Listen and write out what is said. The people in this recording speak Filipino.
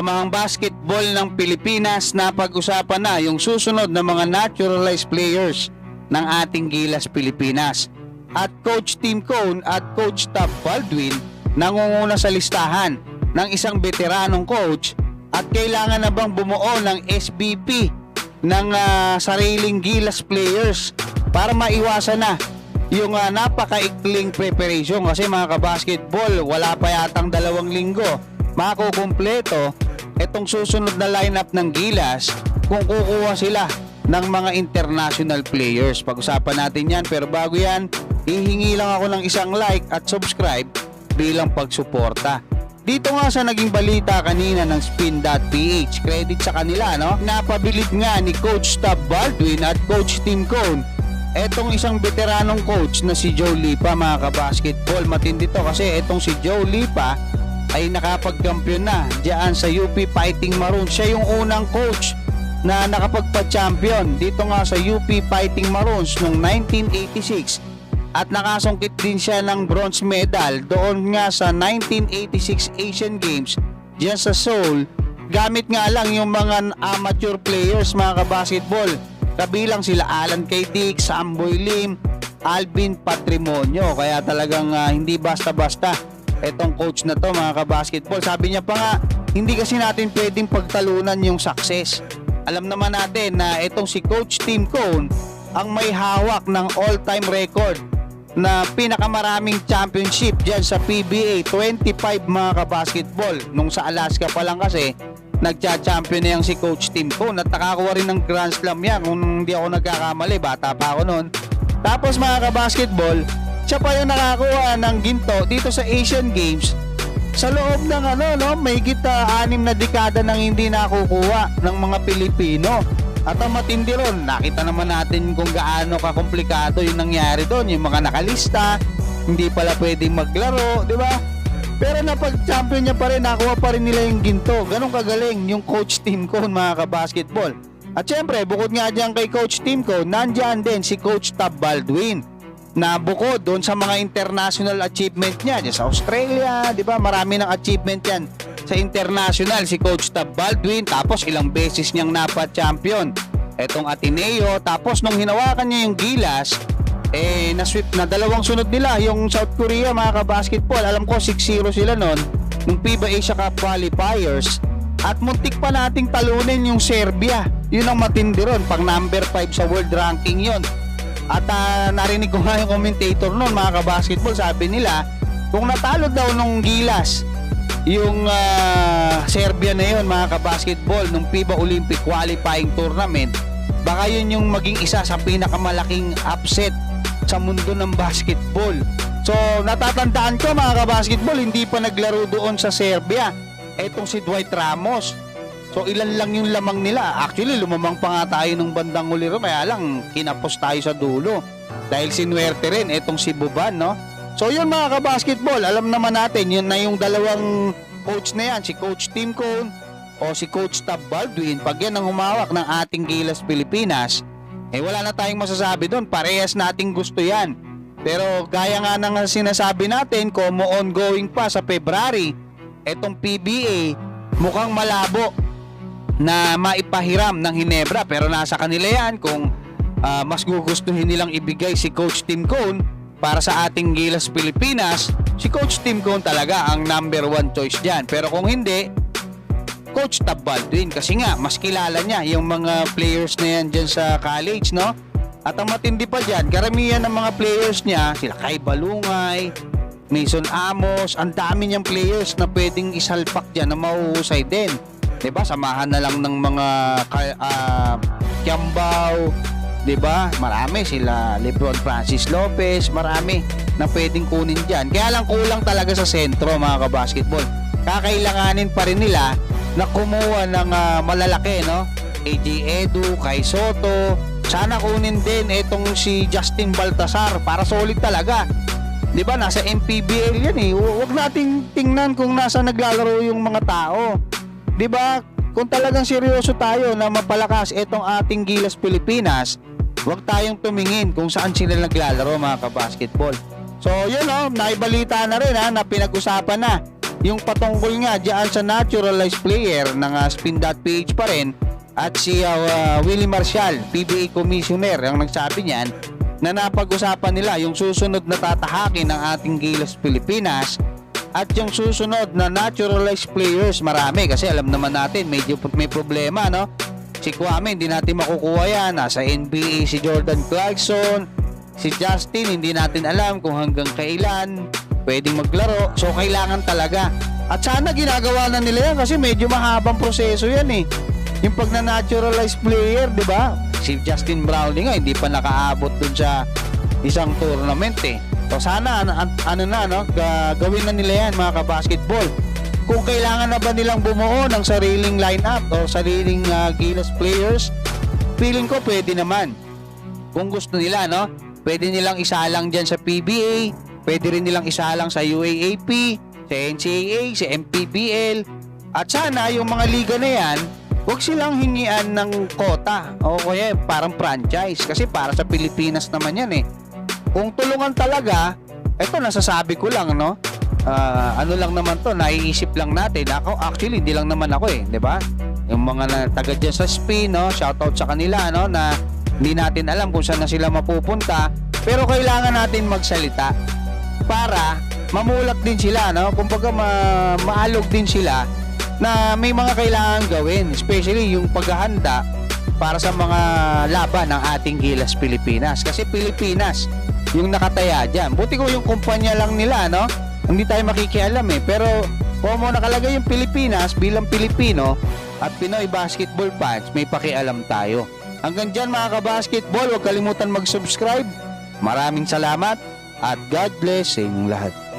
Mga basketball ng Pilipinas na pag-usapan na yung susunod na mga naturalized players ng ating Gilas Pilipinas. At Coach Tim Cone at Coach Tab Baldwin nangunguna sa listahan ng isang veteranong coach at kailangan na bang bumuo ng SBP ng ah, sariling Gilas players para maiwasan na yung ah, napakaikling preparation kasi mga kabasketball wala pa yatang dalawang linggo makukumpleto itong susunod na lineup ng Gilas kung kukuha sila ng mga international players. Pag-usapan natin yan pero bago yan, hihingi lang ako ng isang like at subscribe bilang pagsuporta. Dito nga sa naging balita kanina ng spin.ph, credit sa kanila, no? Napabilit nga ni Coach Tab Baldwin at Coach Tim Cone Etong isang veteranong coach na si Joe Lipa mga kabasketball matindi to kasi etong si Joe Lipa ay nakapagkampiyon na diyan sa UP Fighting Maroons. Siya yung unang coach na nakapagpa-champion dito nga sa UP Fighting Maroons noong 1986 at nakasungkit din siya ng bronze medal doon nga sa 1986 Asian Games diyan sa Seoul. Gamit nga lang yung mga amateur players mga kabasketball. Kabilang sila Alan K. Dick, Samboy Lim, Alvin Patrimonio. Kaya talagang ah, hindi basta-basta etong coach na to mga kabasketball sabi niya pa nga hindi kasi natin pwedeng pagtalunan yung success. Alam naman natin na itong si Coach Tim Cone ang may hawak ng all-time record na pinakamaraming championship dyan sa PBA 25 mga kabasketball. Nung sa Alaska pa lang kasi nagcha-champion na yung si Coach Tim Cone at nakakuha rin ng Grand Slam yan. Kung hindi ako nagkakamali bata pa ako noon tapos mga kabasketball siya pa yung nakakuha ng ginto dito sa Asian Games. Sa loob ng ano no? May gita anim na dekada nang hindi nakukuha ng mga Pilipino. At ang matindi ron nakita naman natin kung gaano kakomplikado yung nangyari doon. Yung mga nakalista hindi pala pwedeng maglaro di ba? Pero napag-champion niya pa rin nakuha pa rin nila yung ginto. Ganun kagaling yung coach team ko mga kabasketball. At syempre bukod nga dyan kay coach team ko nandyan din si coach Tab Baldwin na bukod doon sa mga international achievement niya dyan sa Australia, di ba? Marami ng achievement yan sa international. Si Coach Tab Baldwin tapos ilang beses niyang napa-champion. Etong Ateneo tapos nung hinawakan niya yung Gilas eh na-sweep na dalawang sunod nila yung South Korea mga ka-basketball. Alam ko 6-0 sila noon nung FIBA Asia Cup qualifiers. At muntik pa nating talunin yung Serbia. Yun ang matindi ron pang number 5 sa world ranking yon at ah, narinig ko nga yung commentator noon mga kabasketball. Sabi nila kung natalo daw nung Gilas yung ah, Serbia na yun mga kabasketball nung FIBA Olympic qualifying tournament baka yun yung maging isa sa pinakamalaking upset sa mundo ng basketball. So natatandaan ko mga kabasketball hindi pa naglaro doon sa Serbia. Etong si Dwight Ramos So ilan lang yung lamang nila. Actually lumamang pa nga tayo nung bandang huli ro kaya lang kinapos tayo sa dulo. Dahil sinuwerte rin etong si Buban no. So yun mga kabasketball, alam naman natin yun na yung dalawang coach na yan, si Coach Tim Cone o si Coach Tab Baldwin. Pag yan ang humawak ng ating Gilas Pilipinas, eh wala na tayong masasabi doon. Parehas nating gusto yan. Pero gaya nga ng sinasabi natin, como ongoing pa sa February, etong PBA mukhang malabo na maipahiram ng Hinebra. Pero nasa kanila yan kung ah, mas gugustuhin nilang ibigay si Coach Tim Cone para sa ating Gilas Pilipinas. Si Coach Tim Cone talaga ang number one choice dyan. Pero kung hindi Coach Tab Baldwin. Kasi nga mas kilala niya yung mga players na yan dyan sa college no? At ang matindi pa dyan karamihan ng mga players niya sila Kai Balungay Mason Amos ang dami niyang players na pwedeng isalpak dyan na mahuhusay din 'di ba? Samahan na lang ng mga ah, Kiambao, 'di ba? Marami sila LeBron Francis Lopez, marami na pwedeng kunin diyan. Kaya lang kulang talaga sa sentro mga kabasketball. Kakailanganin pa rin nila na kumuha ng ah, malalaki, no? AJ Edu, Kai Soto, sana kunin din itong si Justin Baltasar para solid talaga. 'Di ba? Nasa MPBL 'yan eh. Hu- Huwag nating tingnan kung nasa naglalaro yung mga tao. 'Di ba? Kung talagang seryoso tayo na mapalakas itong ating Gilas Pilipinas, huwag tayong tumingin kung saan sila naglalaro mga kabasketball. So, yun oh, naibalita na rin ha, na pinag-usapan na yung patungkol nga diyan sa naturalized player ng uh, spin.ph pa rin at si uh, Willie Marshall, PBA Commissioner, ang nagsabi niyan na napag-usapan nila yung susunod na tatahakin ng ating Gilas Pilipinas at yung susunod na naturalized players marami. Kasi alam naman natin medyo may problema no? Si Kwame hindi natin makukuha yan. Nasa NBA si Jordan Clarkson si Justin hindi natin alam kung hanggang kailan pwedeng maglaro. So kailangan talaga. At sana ginagawa na nila yan kasi medyo mahabang proseso yan eh. Yung pag na naturalized player di ba? Si Justin Browning nga hindi pa nakaabot dun sa isang tournament eh So sana ano, an- ano na no, ga- gawin na nila yan mga kabasketball. Kung kailangan na ba nilang bumuo ng sariling lineup o sariling uh, Gilas players, feeling ko pwede naman. Kung gusto nila no, pwede nilang isalang diyan sa PBA, pwede rin nilang isalang sa UAAP, sa NCAA, sa MPBL. At sana yung mga liga na yan, huwag silang hingian ng kota o kaya parang franchise kasi para sa Pilipinas naman yan eh kung tulungan talaga, eto nasasabi ko lang no. Ah, ano lang naman to, naiisip lang natin. Ako actually hindi lang naman ako eh, 'di ba? Yung mga na, taga dyan sa spin, no, shoutout sa kanila no na hindi natin alam kung saan na sila mapupunta, pero kailangan natin magsalita para mamulat din sila, no? Kumbaga ma- maalog din sila na may mga kailangan gawin, especially yung paghahanda para sa mga laban ng ating Gilas Pilipinas. Kasi Pilipinas yung nakataya dyan. Buti ko yung kumpanya lang nila, no? Hindi tayo makikialam eh. Pero kung nakalagay yung Pilipinas bilang Pilipino at Pinoy basketball fans, may pakialam tayo. Hanggang dyan mga kabasketball, huwag kalimutan mag-subscribe. Maraming salamat at God bless sa inyong lahat.